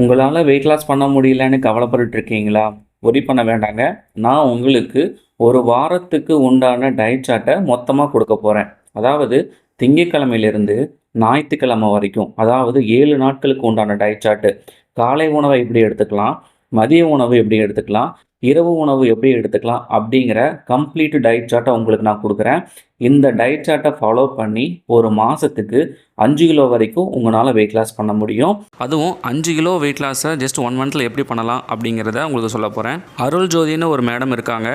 உங்களால் weight loss பண்ண முடியலன்னு கவலைப்பட்டுட்டு இருக்கீங்களா ஒரி பண்ண வேண்டாங்க. நான் உங்களுக்கு ஒரு வாரத்துக்கு உண்டான டயட் சார்ட்டை மொத்தமாக கொடுக்க போகிறேன் அதாவது திங்கட்கிழமையிலிருந்து ஞாயிற்றுக்கிழமை வரைக்கும் அதாவது ஏழு நாட்களுக்கு உண்டான டயட் சார்ட்டு காலை உணவை எப்படி எடுத்துக்கலாம்? மதிய உணவு எப்படி எடுத்துக்கலாம்? இரவு உணவு எப்படி எடுத்துக்கலாம் அப்படிங்கிற கம்ப்ளீட் டயட் சார்ட்டை உங்களுக்கு நான் கொடுக்குறேன். இந்த டயட் சார்ட்டை ஃபாலோ பண்ணி ஒரு மாதத்துக்கு அஞ்சு கிலோ வரைக்கும் உங்களால் வெயிட் லாஸ் பண்ண முடியும். அதுவும் அஞ்சு கிலோ வெயிட் லாஸை ஜஸ்ட் ஒன் மந்தில் எப்படி பண்ணலாம் அப்படிங்கிறத உங்களுக்கு சொல்ல போகிறேன் அருள் ஜோதின்னு ஒரு மேடம் இருக்காங்க.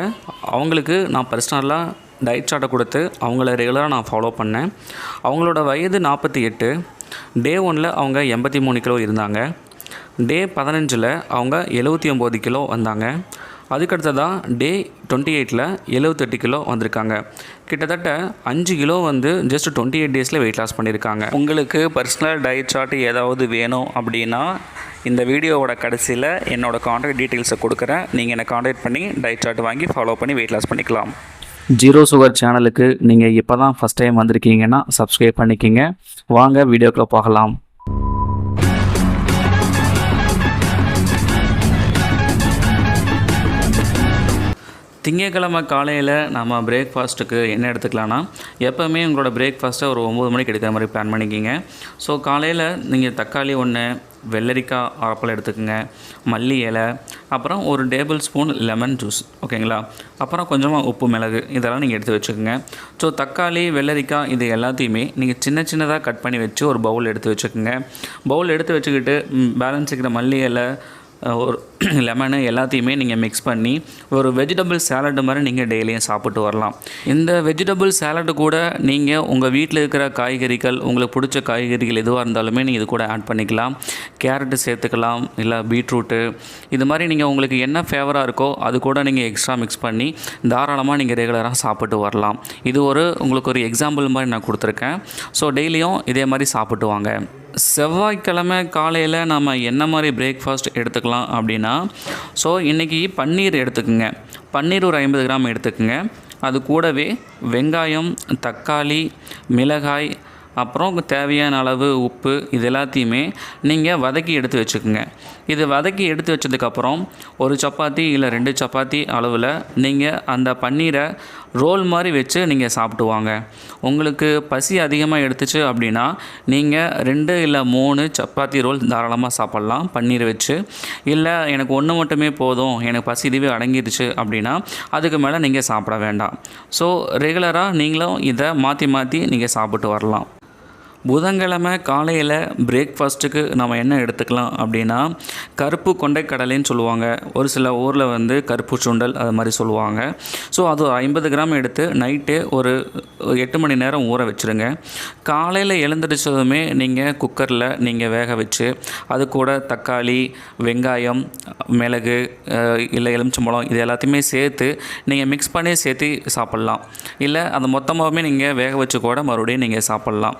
அவங்களுக்கு நான் பர்சனலாக டயட் சார்ட்டை கொடுத்து அவங்கள ரெகுலராக நான் ஃபாலோ பண்ணேன். அவங்களோட வயது நாற்பத்தி எட்டு. டே ஒனில் அவங்க எண்பத்தி மூணு கிலோ இருந்தாங்க. டே பதினஞ்சில் அவங்க எழுபத்தி ஒம்பது கிலோ வந்தாங்க. அதுக்கடுத்ததாக டே டுவெண்ட்டி எயிட்டில் எழுபத்தெட்டு கிலோ வந்திருக்காங்க. கிட்டத்தட்ட அஞ்சு கிலோ வந்து ஜஸ்ட் டுவெண்ட்டி எயிட் டேஸில் வெயிட் லாஸ் பண்ணியிருக்காங்க உங்களுக்கு பர்சனல் டயட் சார்ட் ஏதாவது வேணும் அப்படின்னா இந்த வீடியோவோட கடைசியில் என்னோடய காண்டாக்ட் டீட்டெயில்ஸை கொடுக்குறேன். நீங்கள் என்னை காண்டாக்ட் பண்ணி டயட் சார்ட் வாங்கி ஃபாலோ பண்ணி வெயிட் லாஸ் பண்ணிக்கலாம். ஜீரோ சுகர் சேனலுக்கு நீங்கள் இப்போ தான் ஃபஸ்ட் டைம் வந்திருக்கீங்கன்னா சப்ஸ்கிரைப் பண்ணிக்கிங்க. வாங்க வீடியோக்குள்ள போகலாம். திங்கக்கிழமை காலையில் நம்ம பிரேக்ஃபாஸ்ட்டுக்கு என்ன எடுத்துக்கலாம்னா எப்போவுமே உங்களோட பிரேக்ஃபாஸ்ட்டை ஒரு ஒம்பது மணிக்கு எடுக்கிற மாதிரி பிளான் பண்ணிக்கிங்க. ஸோ காலையில் நீங்கள் தக்காளி ஒன்று வெள்ளரிக்காய் ஆப்பிள் எடுத்துக்கோங்க மல்லி இலை அப்புறம் ஒரு டேபிள் ஸ்பூன் லெமன் ஜூஸ் ஓகேங்களா அப்புறம் கொஞ்சமாக உப்பு மிளகு இதெல்லாம் நீங்கள் எடுத்து வச்சுக்கோங்க. ஸோ தக்காளி வெள்ளரிக்காய் இது எல்லாத்தையுமே நீங்கள் சின்ன சின்னதாக கட் பண்ணி வச்சு ஒரு பவுல் எடுத்து வச்சுக்கோங்க. பவுல் எடுத்து வச்சுக்கிட்டு பேலன்ஸ் இருக்கிற மல்லி இலை ஒரு லெமனு எல்லாத்தையுமே நீங்கள் மிக்ஸ் பண்ணி ஒரு வெஜிடபிள் சேலடு மாதிரி நீங்கள் டெய்லியும் சாப்பிட்டு வரலாம். இந்த வெஜிடபிள் சேலடு கூட நீங்கள் உங்கள் வீட்டில் இருக்கிற காய்கறிகள் உங்களுக்கு பிடிச்ச காய்கறிகள் எதுவாக இருந்தாலுமே நீங்கள் இது கூட ஆட் பண்ணிக்கலாம். கேரட்டு சேர்த்துக்கலாம் இல்லை பீட்ரூட்டு இது மாதிரி நீங்கள் உங்களுக்கு என்ன ஃபேவராக இருக்கோ அது கூட நீங்கள் எக்ஸ்ட்ரா மிக்ஸ் பண்ணி தாராளமாக நீங்கள் ரெகுலராக சாப்பிட்டு வரலாம். இது ஒரு உங்களுக்கு ஒரு எக்ஸாம்பிள் மாதிரி நான் கொடுத்துருக்கேன். ஸோ டெய்லியும் இதே மாதிரி சாப்பிட்டு வாங்க. செவ்வாய்க்கிழமை காலையில் நம்ம என்ன மாதிரி பிரேக்ஃபாஸ்ட் எடுத்துக்கலாம் அப்படின்னா ஸோ இன்றைக்கி பன்னீர் எடுத்துக்கோங்க. பன்னீர் ஒரு ஐம்பது கிராம் எடுத்துக்கோங்க. அது கூடவே வெங்காயம் தக்காளி மிளகாய் அப்புறம் தேவையான அளவு உப்பு இது எல்லாத்தையுமே நீங்கள் வதக்கி எடுத்து வச்சுக்கோங்க. இது வதக்கி எடுத்து வச்சதுக்கப்புறம் ஒரு சப்பாத்தி இல்லை ரெண்டு சப்பாத்தி அளவில் நீங்கள் அந்த பன்னீரை ரோல் மாதிரி வச்சு நீங்கள் சாப்பிடுவாங்க உங்களுக்கு பசி அதிகமாக எடுத்துச்சு அப்படின்னா நீங்கள் ரெண்டு இல்லை மூணு சப்பாத்தி ரோல் தாராளமாக சாப்பிட்லாம் பன்னீர் வச்சு. இல்லை எனக்கு ஒன்று மட்டுமே போதும் எனக்கு பசி இதுவே அடங்கிடுச்சு அப்படின்னா அதுக்கு மேலே நீங்கள் சாப்பிட வேண்டாம். ஸோ ரெகுலராக நீங்களும் இதை மாற்றி மாற்றி நீங்கள் சாப்பிட்டு வரலாம். புதன்கிழமை காலையில் பிரேக்ஃபாஸ்ட்டுக்கு நம்ம என்ன எடுத்துக்கலாம் அப்படின்னா கருப்பு கொண்டை கடலைன்னு சொல்லுவாங்க. ஒரு சில ஊரில் வந்து கருப்பு சுண்டல் அது மாதிரி சொல்லுவாங்க. ஸோ அது ஒரு ஐம்பது கிராம் எடுத்து நைட்டு ஒரு எட்டு மணி நேரம் ஊற வச்சுருங்க. காலையில் எழுந்திரிச்சதுமே நீங்கள் குக்கரில் நீங்கள் வேக வச்சு அது கூட தக்காளி வெங்காயம் மிளகு இல்லை எலுமிச்சம்பழம் இது எல்லாத்தையுமே சேர்த்து நீங்கள் மிக்ஸ் பண்ணி சேர்த்து சாப்பிட்லாம். இல்லை அது மொத்தமாகவே நீங்கள் வேக வச்சு கூட மறுபடியும் நீங்கள் சாப்பிட்லாம்.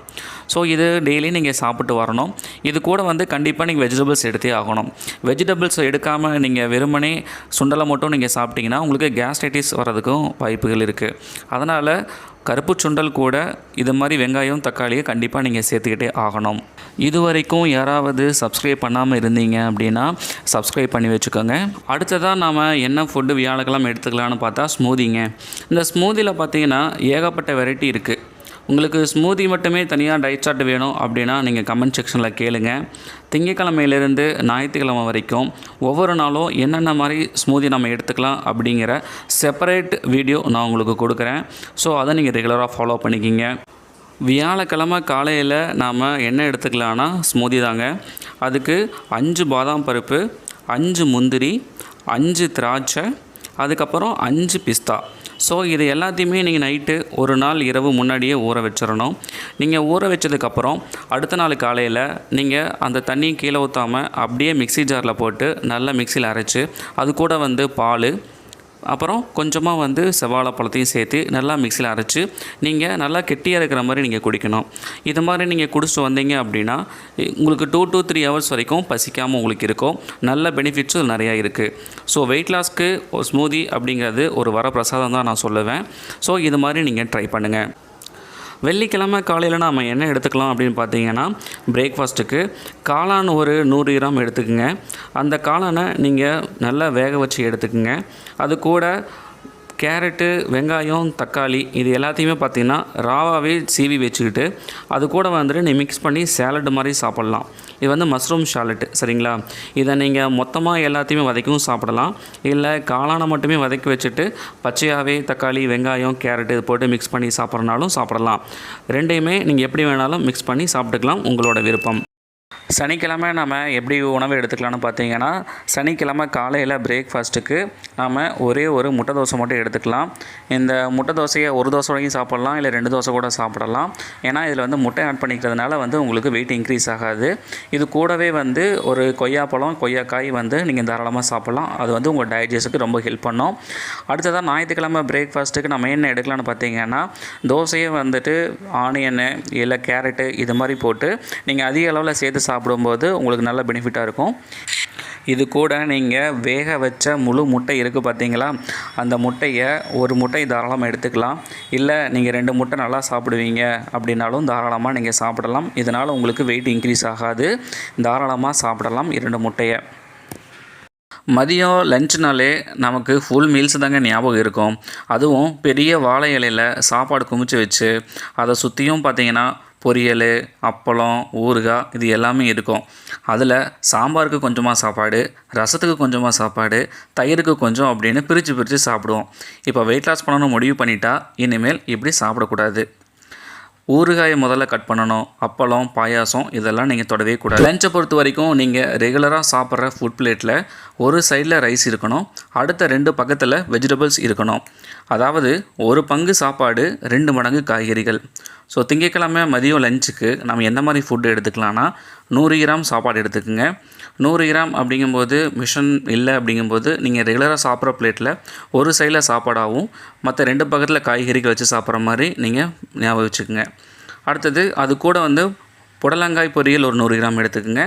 ஸோ இது டெய்லி நீங்கள் சாப்பிட்டு வரணும். இது கூட வந்து கண்டிப்பாக நீங்கள் வெஜிடபிள்ஸ் எடுத்தே ஆகணும். வெஜிடபிள்ஸ் எடுக்காமல் நீங்கள் வெறுமனே சுண்டலை மட்டும் நீங்கள் சாப்பிட்டீங்கன்னா உங்களுக்கு கேஸ்ட்ரைட்டிஸ் வர்றதுக்கும் வாய்ப்புகள் இருக்குது அதனால் கருப்பு சுண்டல் கூட இது மாதிரி வெங்காயம் தக்காளியை கண்டிப்பாக நீங்கள் சேர்த்துக்கிட்டே ஆகணும். இது வரைக்கும் யாராவது சப்ஸ்கிரைப் பண்ணாமல் இருந்தீங்க அப்படின்னா சப்ஸ்கிரைப் பண்ணி வச்சுக்கோங்க. அடுத்ததாக நாம் என்ன ஃபுட்டு வியாழக்கெல்லாம் எடுத்துக்கலாம்னு பார்த்தா ஸ்மூதிங்க இந்த ஸ்மூதியில் பார்த்தீங்கன்னா ஏகப்பட்ட வெரைட்டி இருக்குது உங்களுக்கு ஸ்மூதி மட்டுமே தனியாக டயட் சார்ட் வேணும் அப்படின்னா நீங்கள் கமெண்ட் செக்ஷனில் கேளுங்க. திங்கக்கிழமையிலேருந்து ஞாயிற்றுக்கிழமை வரைக்கும் ஒவ்வொரு நாளும் என்னென்ன மாதிரி ஸ்மூதி நம்ம எடுத்துக்கலாம் அப்படிங்கிற செப்பரேட் வீடியோ நான் உங்களுக்கு கொடுக்குறேன். ஸோ அதை நீங்கள் ரெகுலராக ஃபாலோ பண்ணிக்கிங்க. வியாழக்கிழமை காலையில் நாம் என்ன எடுத்துக்கலான்னா ஸ்மூதி தாங்க. அதுக்கு அஞ்சு பாதாம் பருப்பு அஞ்சு முந்திரி அஞ்சு திராட்சை அதுக்கப்புறம் அஞ்சு பிஸ்தா. ஸோ இது எல்லாத்தையுமே நீங்கள் நைட்டு ஒரு நாள் இரவு முன்னாடியே ஊற வச்சிடணும் நீங்கள் ஊற வச்சதுக்கப்புறம் அடுத்த நாள் காலையில் நீங்கள் அந்த தண்ணியை கீழே ஊற்றாமல் அப்படியே மிக்சி ஜாரில் போட்டு நல்லா மிக்சியில் அரைச்சி அது கூட வந்து பால் அப்புறம் கொஞ்சமாக வந்து செவ்வாழை பழத்தையும் சேர்த்து நல்லா மிக்சியில் அரைச்சி நீங்கள் நல்லா கெட்டியாக இருக்கிற மாதிரி நீங்கள் குடிக்கணும். இது மாதிரி நீங்கள் குடிச்சிட்டு வந்தீங்க அப்படின்னா உங்களுக்கு டூ டூ த்ரீ ஹவர்ஸ் வரைக்கும் பசிக்காமல் உங்களுக்கு இருக்கும். நல்ல பெனிஃபிட்ஸும் நிறையா இருக்குது ஸோ வெயிட் லாஸ்க்கு ஸ்மூதி அப்படிங்கிறது ஒரு வரப்பிரசாதம் தான் நான் சொல்லுவேன். ஸோ இது மாதிரி நீங்கள் ட்ரை பண்ணுங்கள் வெள்ளிக்கிழமை காலையில் நாம் என்ன எடுத்துக்கலாம் அப்படின்னு பார்த்தீங்கன்னா பிரேக்ஃபாஸ்ட்டுக்கு காளான் ஒரு நூறு கிராம் எடுத்துக்கோங்க. அந்த காளானை நீங்கள் நல்லா வேக வச்சு எடுத்துக்கோங்க. அது கூட கேரட்டு வெங்காயம் தக்காளி இது எல்லாத்தையுமே பார்த்திங்கன்னா ராவாகவே சீவி வச்சுக்கிட்டு அது கூட வந்துட்டு நீ மிக்ஸ் பண்ணி சேலட் மாதிரி சாப்பிட்லாம். இது வந்து மஷ்ரூம் ஷாலட்டு சரிங்களா? இதை நீங்கள் மொத்தமாக எல்லாத்தையுமே வதக்கவும் சாப்பிடலாம். இல்லை காளானை மட்டுமே வதக்கி வச்சுட்டு பச்சையாகவே தக்காளி வெங்காயம் கேரட் இது போட்டு மிக்ஸ் பண்ணி சாப்பிட்றனாலும் சாப்பிடலாம். ரெண்டையுமே நீங்கள் எப்படி வேணாலும் மிக்ஸ் பண்ணி சாப்பிட்டுக்கலாம் உங்களோட விருப்பம். சனிக்கிழமை நம்ம எப்படி உணவு எடுத்துக்கலாம்னு பார்த்தீங்கன்னா சனிக்கிழமை காலையில் பிரேக்ஃபாஸ்ட்டுக்கு நாம் ஒரே ஒரு முட்டை தோசை மட்டும் எடுத்துக்கலாம். இந்த முட்டை தோசையை ஒரு தோசை வரைக்கும் சாப்பிட்லாம் இல்லை ரெண்டு தோசை கூட சாப்பிடலாம். ஏன்னா இதில் வந்து முட்டை ஆட் பண்ணிக்கிறதுனால வந்து உங்களுக்கு வெயிட் இன்க்ரீஸ் ஆகாது. இது கூடவே வந்து ஒரு கொய்யாப்பழம் கொய்யாக்காய் வந்து நீங்கள் தாராளமாக சாப்பிட்லாம். அது வந்து உங்கள் டைஜஸ்ட்டுக்கு ரொம்ப ஹெல்ப் பண்ணும். அடுத்ததாக ஞாயிற்றுக்கிழமை பிரேக்ஃபாஸ்ட்டுக்கு நம்ம என்ன எடுக்கலாம்னு பார்த்தீங்கன்னா தோசையை வந்துட்டு ஆனியனு இல்லை கேரட்டு இது மாதிரி போட்டு நீங்கள் அதிக அளவில் சேர்த்து சாப்பிடும்போது உங்களுக்கு நல்ல பெனிஃபிட்டாக இருக்கும். இது கூட நீங்கள் வேக வச்ச முழு முட்டை இருக்குது பார்த்தீங்களா அந்த முட்டையை ஒரு முட்டை தாராளமாக எடுத்துக்கலாம். இல்லை நீங்கள் ரெண்டு முட்டை நல்லா சாப்பிடுவீங்க அப்படின்னாலும் தாராளமாக நீங்கள் சாப்பிடலாம். இதனால் உங்களுக்கு வெயிட் இன்க்ரீஸ் ஆகாது. தாராளமாக சாப்பிடலாம் இரண்டு முட்டையை. மதியம் லஞ்ச்னாலே நமக்கு ஃபுல் மீல்ஸ் தாங்க ஞாபகம் இருக்கும். அதுவும் பெரிய வாழை இலையில் சாப்பாடு குமிச்சு வச்சு அதை சுற்றியும் பார்த்தீங்கன்னா பொரியல் அப்பளம் ஊறுகாய் இது எல்லாமே இருக்கும். அதில் சாம்பாருக்கு கொஞ்சமாக சாப்பாடு ரசத்துக்கு கொஞ்சமாக சாப்பாடு தயிருக்கு கொஞ்சம் அப்படின்னு பிரித்து பிரித்து சாப்பிடுவோம். இப்போ வெயிட் லாஸ் பண்ணணும்னு முடிவு பண்ணிட்டா இனிமேல் இப்படி சாப்பிடக்கூடாது. ஊறுகாயை முதல்ல கட் பண்ணணும். அப்பளம் பாயாசம் இதெல்லாம் நீங்கள் தொடவே கூடாது. லஞ்சை பொறுத்த வரைக்கும் நீங்கள் ரெகுலராக சாப்பிட்ற ஃபுட் பிளேட்டில் ஒரு சைடில் ரைஸ் இருக்கணும். அடுத்த ரெண்டு பக்கத்தில் வெஜிடபிள்ஸ் இருக்கணும். அதாவது ஒரு பங்கு சாப்பாடு ரெண்டு மடங்கு காய்கறிகள். ஸோ திங்கக்கிழமை மதியம் லஞ்சுக்கு நம்ம எந்த மாதிரி ஃபுட்டு எடுத்துக்கலாம்னா நூறு கிராம் சாப்பாடு எடுத்துக்கோங்க. நூறு கிராம் அப்படிங்கும்போது மிஷன் இல்லை அப்படிங்கும்போது நீங்கள் ரெகுலராக சாப்பிட்ற பிளேட்டில் ஒரு சைடில் சாப்பாடாகவும் மற்ற ரெண்டு பக்கத்தில் காய்கறிகள் வச்சு சாப்பிட்ற மாதிரி நீங்கள் ஞாபகம் வச்சுக்கோங்க. அடுத்தது அது கூட வந்து புடலங்காய் பொரியல் ஒரு நூறு கிராம் எடுத்துக்கோங்க.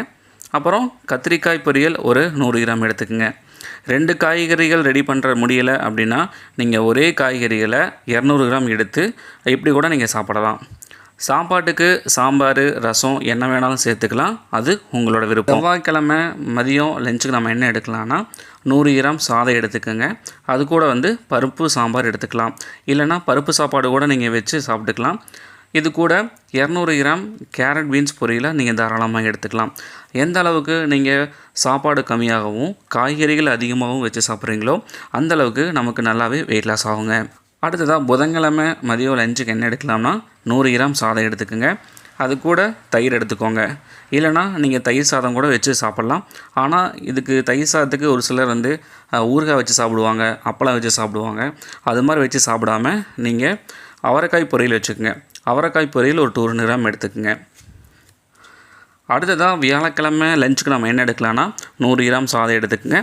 அப்புறம் கத்திரிக்காய் பொரியல் ஒரு நூறு கிராம் எடுத்துக்கோங்க. ரெண்டு காய்கறிகள் ரெடி பண்ணுற முடியலை அப்படின்னா நீங்கள் ஒரே காய்கறிகளை இரநூறு கிராம் எடுத்து இப்படி கூட நீங்கள் சாப்பிடலாம். சாப்பாட்டுக்கு சாம்பார் ரசம் என்ன வேணாலும் சேர்த்துக்கலாம். அது உங்களோட விருப்பம். செவ்வாய்க்கிழமை மதியம் லஞ்சுக்கு நம்ம என்ன எடுக்கலாம்னா நூறு கிராம் சாதம் எடுத்துக்கோங்க. அது கூட வந்து பருப்பு சாம்பார் எடுத்துக்கலாம். இல்லைன்னா பருப்பு சாப்பாடு கூட நீங்கள் வச்சு சாப்பிட்டுக்கலாம். இது கூட இரநூறு கிராம் கேரட் பீன்ஸ் பொரியலை நீங்கள் தாராளமாக எடுத்துக்கலாம். எந்த அளவுக்கு நீங்கள் சாப்பாடு கம்மியாகவும் காய்கறிகள் அதிகமாகவும் வச்சு சாப்பிட்றீங்களோ அந்தளவுக்கு நமக்கு நல்லாவே வெயிட் லாஸ் ஆகுங்க. அடுத்ததாக புதன்கிழமை மதியம் லஞ்சுக்கு என்ன எடுக்கலாம்னா நூறு கிராம் சாதம் எடுத்துக்கோங்க. அது கூட தயிர் எடுத்துக்கோங்க. இல்லைனா நீங்கள் தயிர் சாதம் கூட வச்சு சாப்பிட்லாம். ஆனால் இதுக்கு தயிர் சாதத்துக்கு ஒரு சிலர் வந்து ஊறுகாய் வச்சு சாப்பிடுவாங்க அப்பளம் வச்சு சாப்பிடுவாங்க. அது மாதிரி வச்சு சாப்பிடாம நீங்கள் அவரைக்காய் பொரியல் வச்சுக்கோங்க. அவரைக்காய் பொரியல் ஒரு டூ கிராம் எடுத்துக்கோங்க. அடுத்ததாக வியாழக்கிழமை லஞ்சுக்கு நம்ம என்ன எடுக்கலாம்னா நூறு கிராம் சாதம் எடுத்துக்கோங்க.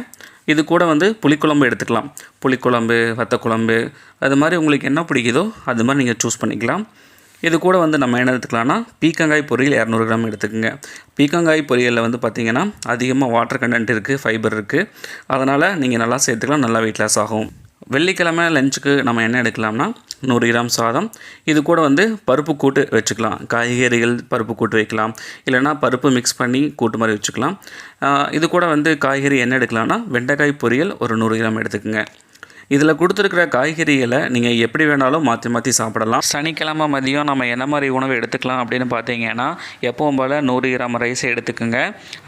இது கூட வந்து புளிக்குழம்பு எடுத்துக்கலாம். புளிக்குழம்பு வத்தக்குழம்பு அது மாதிரி உங்களுக்கு என்ன பிடிக்குதோ அது மாதிரி நீங்கள் சூஸ் பண்ணிக்கலாம். இது கூட வந்து நம்ம என்ன எடுத்துக்கலாம்னா பீக்கங்காய் பொரியல் இரநூறு கிராம் எடுத்துக்கோங்க. பீக்கங்காய் பொரியலில் வந்து பார்த்திங்கன்னா அதிகமாக வாட்டர் கண்டென்ட் இருக்குது ஃபைபர் இருக்குது அதனால் நீங்கள் நல்லா சேர்த்துக்கலாம் நல்லா வெயிட் லாஸ் ஆகும். வெள்ளிக்கிழமை லஞ்சுக்கு நம்ம என்ன எடுக்கலாம்னா நூறு கிராம் சாதம். இது கூட வந்து பருப்பு கூட்டு வச்சுக்கலாம். காய்கறிகள் பருப்பு கூட்டு வைக்கலாம். இல்லைன்னா பருப்பு மிக்ஸ் பண்ணி கூட்டு மாதிரி வச்சுக்கலாம். இது கூட வந்து காய்கறி என்ன எடுக்கலாம்னா வெண்டைக்காய் பொரியல் ஒரு நூறு கிராம் எடுத்துக்கோங்க. இதில் கொடுத்துருக்கிற காய்கறிகளை நீங்கள் எப்படி வேணாலும் மாற்றி மாற்றி சாப்பிடலாம். சனிக்கிழமை மதியம் நம்ம என்ன மாதிரி உணவு எடுத்துக்கலாம் அப்படின்னு பார்த்தீங்கன்னா எப்பவும் போல் நூறு கிராம் ரைஸ் எடுத்துக்கோங்க.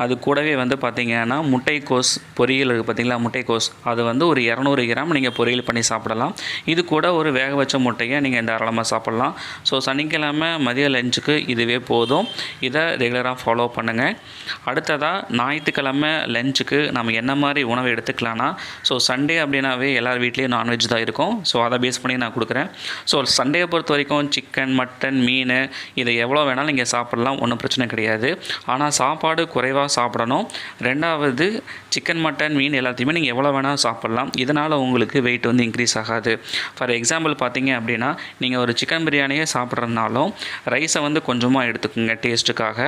அது கூடவே வந்து பார்த்தீங்கன்னா முட்டைக்கோஸ் பொரியல் இருக்குது பார்த்தீங்களா? முட்டைக்கோஸ். அது வந்து ஒரு இரநூறு கிராம் நீங்கள் பொரியல் பண்ணி சாப்பிடலாம். இது கூட ஒரு வேக வச்ச முட்டையை நீங்கள் தாராளமாக சாப்பிட்லாம். ஸோ சனிக்கிழமை மதிய லஞ்சுக்கு இதுவே போதும். இதை ரெகுலராக ஃபாலோ பண்ணுங்கள் அடுத்ததாக ஞாயிற்றுக்கிழமை லஞ்சுக்கு நம்ம என்ன மாதிரி உணவு எடுத்துக்கலாம்னா ஸோ சண்டே அப்படின்னாவே எல்லார் வீட்லேயும் நான்வெஜ் தான் இருக்கும். ஸோ அதை பேஸ் பண்ணி நான் கொடுக்குறேன். ஸோ சண்டேயை பொறுத்த வரைக்கும் சிக்கன் மட்டன் மீன் இதை எவ்வளோ வேணாலும் நீங்கள் சாப்பிடலாம். ஒன்றும் பிரச்சனை கிடையாது. ஆனால் சாப்பாடு குறைவாக சாப்பிடணும். ரெண்டாவது சிக்கன் மட்டன் மீன் எல்லாத்தையுமே நீங்கள் எவ்வளோ வேணாலும் சாப்பிட்லாம். இதனால் உங்களுக்கு வெயிட் வந்து இன்க்ரீஸ் ஆகாது. ஃபார் எக்ஸாம்பிள் பார்த்தீங்க அப்படின்னா நீங்கள் ஒரு சிக்கன் பிரியாணியே சாப்பிட்றதுனாலும் ரைஸை வந்து கொஞ்சமாக எடுத்துக்கோங்க டேஸ்ட்டுக்காக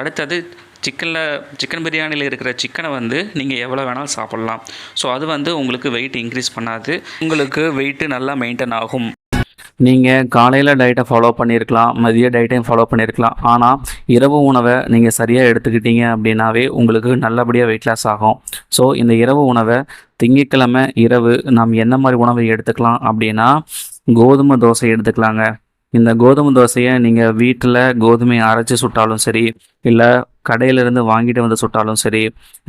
அடுத்தது சிக்கனில் சிக்கன் பிரியாணியில் இருக்கிற சிக்கனை வந்து நீங்கள் எவ்வளோ வேணாலும் சாப்பிட்லாம். ஸோ அது வந்து உங்களுக்கு வெயிட் இன்க்ரீஸ் பண்ணாது. உங்களுக்கு வெயிட்டு நல்லா மெயின்டைன் ஆகும். நீங்கள் காலையில் டயட்டை ஃபாலோ பண்ணியிருக்கலாம் மதிய டயட்டையும் ஃபாலோ பண்ணியிருக்கலாம் ஆனால் இரவு உணவை நீங்கள் சரியாக எடுத்துக்கிட்டீங்க அப்படின்னாவே உங்களுக்கு நல்லபடியாக வெயிட் லாஸ் ஆகும். ஸோ இந்த இரவு உணவை திங்கட்கிழமை இரவு நாம் என்ன மாதிரி உணவை எடுத்துக்கலாம் அப்படின்னா கோதுமை தோசை எடுத்துக்கலாங்க. இந்த கோதுமை தோசையை நீங்கள் வீட்டில் கோதுமையை அரைச்சி சுட்டாலும் சரி இல்லை கடையிலேருந்து வாங்கிட்டு வந்து சுட்டாலும் சரி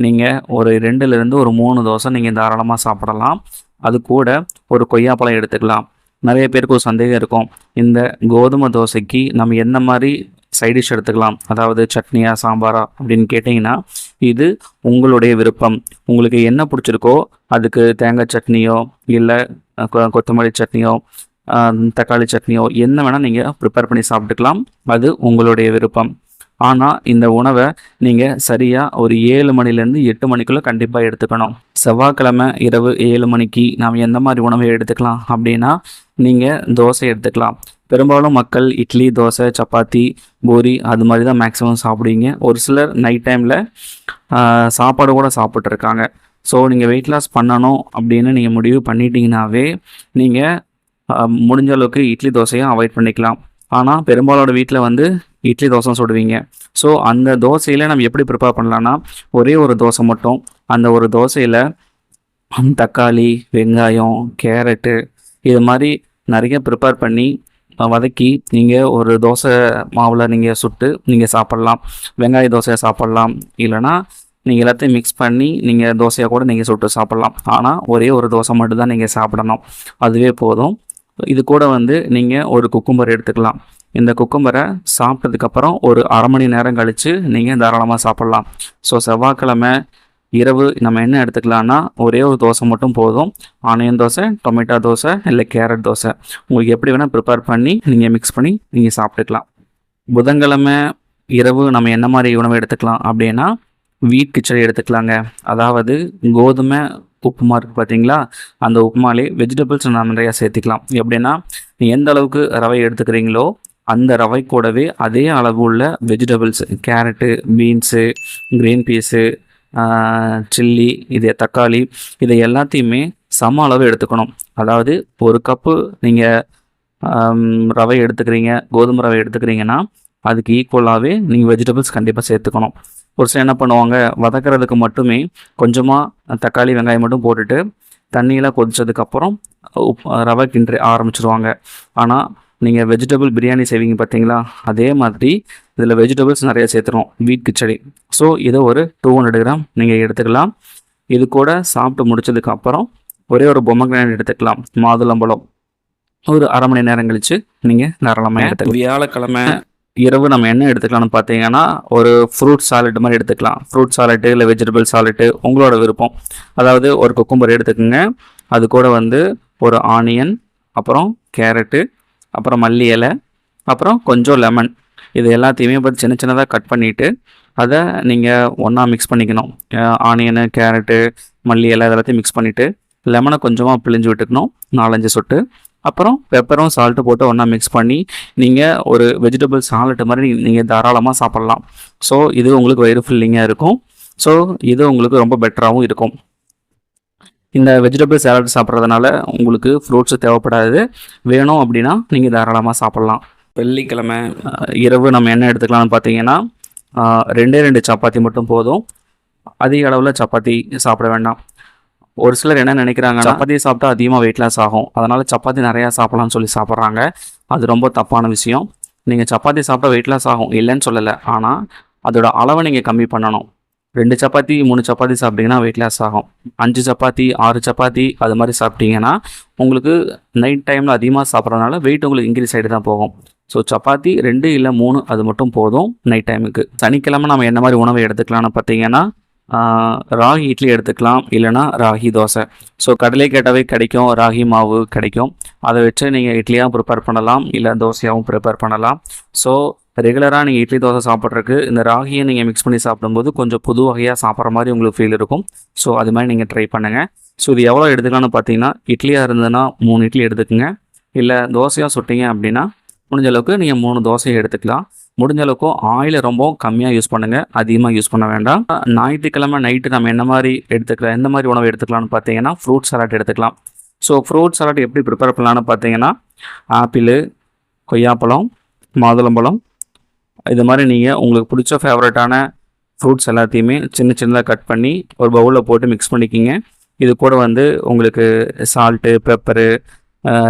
நீங்கள் ஒரு ரெண்டுலேருந்து ஒரு மூணு தோசை நீங்கள் தாராளமாக சாப்பிடலாம். அது கூட ஒரு கொய்யாப்பழம் எடுத்துக்கலாம். நிறைய பேருக்கு ஒரு சந்தேகம் இருக்கும். இந்த கோதுமை தோசைக்கு நம்ம என்ன மாதிரி சைட் டிஷ் எடுத்துக்கலாம்? அதாவது சட்னியா சாம்பாரா அப்படின்னு கேட்டிங்கன்னா இது உங்களுடைய விருப்பம். உங்களுக்கு என்ன பிடிச்சிருக்கோ அதுக்கு தேங்காய் சட்னியோ இல்லை கொத்தமல்லி சட்னியோ தக்காளி சட்னியோ என்ன வேணால் நீங்கள் ப்ரிப்பேர் பண்ணி சாப்பிட்டுக்கலாம். அது உங்களுடைய விருப்பம். ஆனால் இந்த உணவை நீங்கள் சரியாக ஒரு ஏழு மணிலேருந்து எட்டு மணிக்குள்ளே கண்டிப்பாக எடுத்துக்கணும். செவ்வாய்க்கிழமை இரவு ஏழு மணிக்கு நாம் எந்த மாதிரி உணவை எடுத்துக்கலாம் அப்படின்னா நீங்கள் தோசை எடுத்துக்கலாம். பெரும்பாலும் மக்கள் இட்லி தோசை சப்பாத்தி பூரி அது மாதிரி தான் மேக்ஸிமம் சாப்பிடுவீங்க. ஒரு சிலர் நைட் டைமில் சாப்பாடு கூட சாப்பிட்ருக்காங்க ஸோ நீங்கள் வெயிட் லாஸ் பண்ணணும் அப்படின்னு நீங்கள் முடிவு பண்ணிட்டீங்கனாவே நீங்கள் முடிஞ்ச அளவுக்கு இட்லி தோசையும் அவாய்ட் பண்ணிக்கலாம். ஆனால் பெரும்பாலோட வீட்டில் வந்து இட்லி தோசை சுடுவீங்க. ஸோ அந்த தோசையில் நம்ம எப்படி ப்ரிப்பேர் பண்ணலான்னா ஒரே ஒரு தோசை மட்டும் அந்த ஒரு தோசையில் தக்காளி வெங்காயம் கேரட்டு இது மாதிரி நிறைய ப்ரிப்பேர் பண்ணி வதக்கி நீங்கள் ஒரு தோசை மாவில் நீங்கள் சுட்டு நீங்கள் சாப்பிட்லாம். வெங்காய தோசையை சாப்பிட்லாம். இல்லைன்னா நீங்கள் எல்லாத்தையும் மிக்ஸ் பண்ணி நீங்கள் தோசையாக கூட நீங்கள் சுட்டு சாப்பிட்லாம். ஆனால் ஒரே ஒரு தோசை மட்டும் தான் நீங்கள் சாப்பிடணும். அதுவே போதும். இது கூட வந்து நீங்கள் ஒரு குக்கும்பர் எடுத்துக்கலாம். இந்த குக்கம்பரை சாப்பிட்டதுக்கப்புறம் ஒரு அரை மணி நேரம் கழித்து நீங்கள் தாராளமாக சாப்பிட்லாம். ஸோ செவ்வாய்க்கிழமை இரவு நம்ம என்ன எடுத்துக்கலாம்னா ஒரே ஒரு தோசை மட்டும் போதும். ஆனியன் தோசை டொமேட்டோ தோசை இல்லை கேரட் தோசை. உங்களுக்கு எப்படி வேணால் ப்ரிப்பேர் பண்ணி நீங்கள் மிக்ஸ் பண்ணி நீங்கள் சாப்பிட்டுக்கலாம். புதன்கிழமை இரவு நம்ம என்ன மாதிரி உணவு எடுத்துக்கலாம் அப்படின்னா வீட் கிச்சடி எடுத்துக்கலாங்க. அதாவது கோதுமை உப்புமா இருக்குது பார்த்தீங்களா அந்த உப்புமாலே வெஜிடபிள்ஸ் நம்ம நிறையா சேர்த்துக்கலாம். எப்படின்னா எந்த அளவுக்கு ரவை எடுத்துக்கிறீங்களோ அந்த ரவை கூடவே அதே அளவு உள்ள vegetables carrot beans green peas chilli இது தக்காளி இதை எல்லாத்தையுமே சம அளவு எடுத்துக்கணும். அதாவது ஒரு கப்பு நீங்கள் ரவை எடுத்துக்கிறீங்க கோதுமை ரவை எடுத்துக்கிறீங்கன்னா அதுக்கு ஈக்குவலாகவே நீங்கள் வெஜிடபிள்ஸ் கண்டிப்பாக சேர்த்துக்கணும். ஒரு சில என்ன பண்ணுவாங்க வதக்கிறதுக்கு மட்டுமே கொஞ்சமாக தக்காளி வெங்காயம் மட்டும் போட்டுட்டு தண்ணியில் கொதிச்சதுக்கப்புறம் உப் ரவை கிண்டி ஆரம்பிச்சிருவாங்க. ஆனால் நீங்கள் வெஜிடபிள் பிரியாணி செய்வீங்க பார்த்தீங்களா அதே மாதிரி இதில் வெஜிடபிள்ஸ் நிறைய சேர்த்துரும் வீட் கிச்சடி. ஸோ இதை ஒரு டூ ஹண்ட்ரட் கிராம் நீங்கள் எடுத்துக்கலாம். இது கூட சாப்பிட்டு முடிச்சதுக்கு அப்புறம் ஒரே ஒரு பொம்மக்ரான் எடுத்துக்கலாம். மாதுளம்பழம் ஒரு அரை மணி நேரம் கழிச்சு நீங்கள் தாராளமாக எடுத்துக்கலாம். வியாழக்கிழமை. இரவு நம்ம என்ன எடுத்துக்கலாம்னு பார்த்தீங்கன்னா ஒரு ஃப்ரூட் சாலட் மாதிரி எடுத்துக்கலாம். ஃப்ரூட் சாலட்டு இல்லை வெஜிடபிள் சாலட்டு உங்களோட விருப்பம். அதாவது ஒரு குக்கும்பர் எடுத்துக்கோங்க. அது கூட வந்து ஒரு ஆனியன் அப்புறம் கேரட்டு அப்புறம் மல்லி இலை அப்புறம் கொஞ்சம் லெமன் இது எல்லாத்தையுமே பார்த்து சின்ன சின்னதாக கட் பண்ணிவிட்டு அதை நீங்கள் ஒன்றா மிக்ஸ் பண்ணிக்கணும். ஆனியனு கேரட்டு மல்லி இலை எல்லாத்தையும் மிக்ஸ் பண்ணிவிட்டு லெமனை கொஞ்சமாக பிழிஞ்சு விட்டுக்கணும் நாலஞ்சு சொட்டு. அப்புறம் பெப்பரும் சால்ட்டு போட்டு ஒன்றா மிக்ஸ் பண்ணி நீங்கள் ஒரு வெஜிடபிள் சாலட் மாதிரி நீங்கள் தாராளமாக சாப்பிட்லாம். ஸோ இது உங்களுக்கு வயிறு ஃபில்லிங்காக இருக்கும். ஸோ இது உங்களுக்கு ரொம்ப பெட்டராகவும் இருக்கும். இந்த வெஜிடபிள் சேலட் சாப்பிட்றதுனால உங்களுக்கு ஃப்ரூட்ஸ் தேவைப்படாது. வேணும் அப்படின்னா நீங்கள் தாராளமாக சாப்பிட்லாம். வெள்ளிக்கிழமை இரவு நம்ம என்ன எடுத்துக்கலாம்னு பார்த்தீங்கன்னா ரெண்டே ரெண்டு சப்பாத்தி மட்டும் போதும். அதிக அளவில் சப்பாத்தி சாப்பிட வேண்டாம். ஒரு சிலர் என்ன நினைக்கிறாங்க சப்பாத்தி சாப்பிட்டா அதிகமாக வெயிட் லாஸ் ஆகும். அதனால் சப்பாத்தி நிறையா சாப்பிட்லாம்னு சொல்லி சாப்பிட்றாங்க. அது ரொம்ப தப்பான விஷயம். நீங்கள் சப்பாத்தி சாப்பிட்டா வெயிட் லாஸ் ஆகும். இல்லைன்னு சொல்லலை. ஆனால் அதோட அளவை நீங்கள் கம்மி பண்ணணும். ரெண்டு சப்பாத்தி மூணு சப்பாத்தி சாப்பிட்டீங்கன்னா வெயிட் லாஸ் ஆகும். அஞ்சு சப்பாத்தி ஆறு சப்பாத்தி அது மாதிரி சாப்பிட்டீங்கன்னா உங்களுக்கு நைட் டைமில் அதிகமாக சாப்பிட்றதுனால வெயிட் உங்களுக்கு இன்க்ரீஸ் ஆகிட்டு தான் போகும். ஸோ சப்பாத்தி ரெண்டு இல்லை மூணு அது மட்டும் போதும் நைட் டைமுக்கு சனிக்கிழமை நம்ம என்ன மாதிரி உணவை எடுத்துக்கலாம்னு பார்த்தீங்கன்னா ராகி இட்லி எடுத்துக்கலாம் இல்லைன்னா ராகி தோசை. ஸோ கடலை கேட்டாவே கிடைக்கும் ராகி மாவு கிடைக்கும். அதை வச்சு நீங்கள் இட்லியாகவும் ப்ரிப்பேர் பண்ணலாம் இல்லை தோசையாகவும் ப்ரிப்பேர் பண்ணலாம். ஸோ ரெகுலராக நீங்கள் இட்லி தோசை சாப்பிட்றதுக்கு இந்த ராகியை நீங்கள் மிக்ஸ் பண்ணி சாப்பிடும்போது கொஞ்சம் புது வகையாக சாப்பிட்ற மாதிரி உங்களுக்கு ஃபீல் இருக்கும். ஸோ அது மாதிரி நீங்கள் ட்ரை பண்ணுங்கள் ஸோ இது எவ்வளோ எடுத்துக்கலாம்னு பார்த்தீங்கன்னா இட்லியாக இருந்ததுன்னா மூணு இட்லி எடுத்துக்கோங்க. இல்லை தோசையாக சுட்டீங்க அப்படின்னா முடிஞ்ச அளவுக்கு நீங்கள் மூணு தோசையை எடுத்துக்கலாம். முடிஞ்ச அளவுக்கு ஆயிலை ரொம்ப கம்மியாக யூஸ் பண்ணுங்கள் அதிகமாக யூஸ் பண்ண வேண்டாம். ஞாயிற்றுக்கிழமை நைட்டு நம்ம என்ன மாதிரி எடுத்துக்கலாம் எந்த மாதிரி உணவு எடுத்துக்கலாம்னு பார்த்தீங்கன்னா ஃப்ரூட் சலாட் எடுத்துக்கலாம். ஸோ ஃப்ரூட் சாலட் எப்படி ப்ரிப்பேர் பண்ணலான்னு பார்த்தீங்கன்னா ஆப்பிள் கொய்யாப்பழம் மாதுளம்பழம் இது மாதிரி நீங்கள் உங்களுக்கு பிடிச்ச ஃபேவரட்டான ஃப்ரூட்ஸ் எல்லாத்தையுமே சின்ன சின்னதாக கட் பண்ணி ஒரு பவுலில் போட்டு மிக்ஸ் பண்ணிக்கிங்க. இது கூட வந்து உங்களுக்கு சால்ட்டு பெப்பரு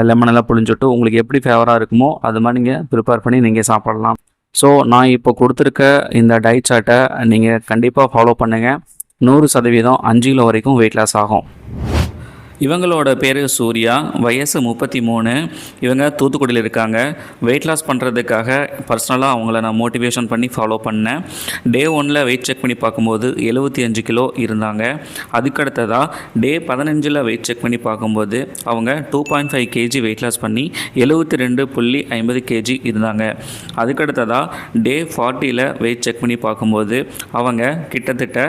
லெமன் எல்லாம் புழிஞ்சுட்டு உங்களுக்கு எப்படி ஃபேவராக இருக்குமோ அது மாதிரி நீங்கள் ப்ரிப்பேர் பண்ணி நீங்கள் சாப்பிடலாம். ஸோ நான் இப்போ கொடுத்துருக்க இந்த டயட் சார்ட்டை நீங்கள் கண்டிப்பாக ஃபாலோ பண்ணுங்கள் நூறு சதவீதம் அஞ்சு கிலோ வரைக்கும் வெயிட் லாஸ் ஆகும். இவங்களோட பேர் சூர்யா. வயசு முப்பத்தி மூணு. இவங்க தூத்துக்குடியில் இருக்காங்க. வெயிட் லாஸ் பண்ணுறதுக்காக பர்சனலாக அவங்கள நான் மோட்டிவேஷன் பண்ணி ஃபாலோ பண்ணேன். டே ஒனில் வெயிட் செக் பண்ணி பார்க்கும்போது எழுபத்தி அஞ்சு கிலோ இருந்தாங்க. அதுக்கடுத்ததாக டே பதினஞ்சில் வெயிட் செக் பண்ணி பார்க்கும்போது அவங்க two point five KG weight loss பண்ணி எழுபத்தி ரெண்டு புள்ளி ஐம்பது கேஜி இருந்தாங்க. அதுக்கடுத்ததாக டே ஃபார்ட்டியில் வெயிட் செக் பண்ணி பார்க்கும்போது அவங்க கிட்டத்தட்ட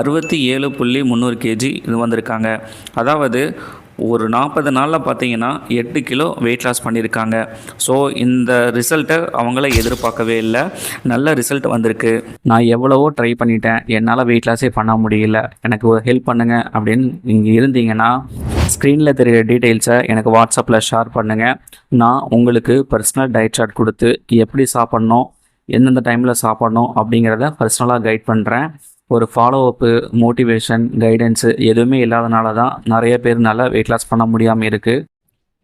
அறுபத்தி ஏழு புள்ளி முந்நூறு கேஜி இது வந்திருக்காங்க. அதாவது ஒரு நாற்பது நாளில் பார்த்தீங்கன்னா எட்டு கிலோ வெயிட் லாஸ் பண்ணியிருக்காங்க. ஸோ இந்த ரிசல்ட்டை அவங்கள எதிர்பார்க்கவே இல்லை. நல்ல ரிசல்ட் வந்திருக்கு. நான் எவ்வளவோ ட்ரை பண்ணிட்டேன். என்னால் வெயிட் லாஸே பண்ண முடியல. எனக்கு ஹெல்ப் பண்ணுங்க அப்படின்னு நீங்கள் இருந்தீங்கன்னா ஸ்க்ரீனில் தெரிகிற டீட்டெயில்ஸை எனக்கு வாட்ஸ்அப்பில் ஷேர் பண்ணுங்கள் நான் உங்களுக்கு பர்சனல் டயட் சார்ட் கொடுத்து எப்படி சாப்பிட்ணும் எந்தெந்த டைமில் சாப்பிட்ணும் அப்படிங்கிறத பர்சனலாக கைட் பண்ணுறேன் ஒரு ஃபாலோ அப்பு மோட்டிவேஷன் கைடன்ஸு எதுவுமே இல்லாதனால தான் நிறைய பேர் நல்லா வெயிட் லாஸ் பண்ண முடியாமல் இருக்குது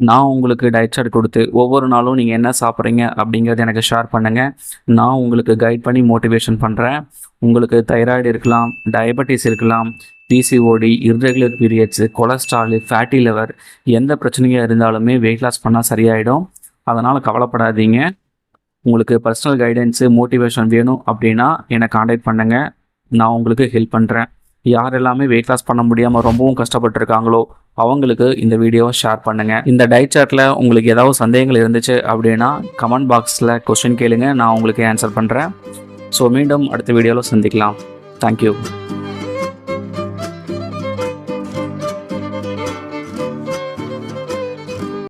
நான் உங்களுக்கு டயட் சார்ட் கொடுத்து ஒவ்வொரு நாளும் நீங்கள் என்ன சாப்பிட்றீங்க அப்படிங்கிறத எனக்கு ஷேர் பண்ணுங்கள் நான் உங்களுக்கு கைட் பண்ணி மோட்டிவேஷன் பண்ணுறேன் உங்களுக்கு தைராய்டு இருக்கலாம் டயபெட்டிஸ் இருக்கலாம் PCOD irregular periods cholesterol fatty liver எந்த பிரச்சனையாக இருந்தாலுமே வெயிட் லாஸ் பண்ணால் சரியாயிடும். அதனால் கவலைப்படாதீங்க. உங்களுக்கு பர்சனல் கைடன்ஸு மோட்டிவேஷன் வேணும் அப்படின்னா என்னை காண்டாக்ட் பண்ணுங்கள் நான் உங்களுக்கு ஹெல்ப் பண்ணுறேன் யார் எல்லாமே வெயிட் லாஸ் பண்ண முடியாமல் ரொம்பவும் கஷ்டப்பட்டுருக்காங்களோ அவங்களுக்கு இந்த வீடியோவை ஷேர் பண்ணுங்கள் இந்த டயட் சார்ட்டில் உங்களுக்கு ஏதாவது சந்தேகங்கள் இருந்துச்சு அப்படின்னா கமெண்ட் பாக்ஸில் கொஸ்டின் கேளுங்க. நான் உங்களுக்கு ஆன்சர் பண்ணுறேன் ஸோ மீண்டும் அடுத்த வீடியோவில் சந்திக்கலாம். தேங்க்யூ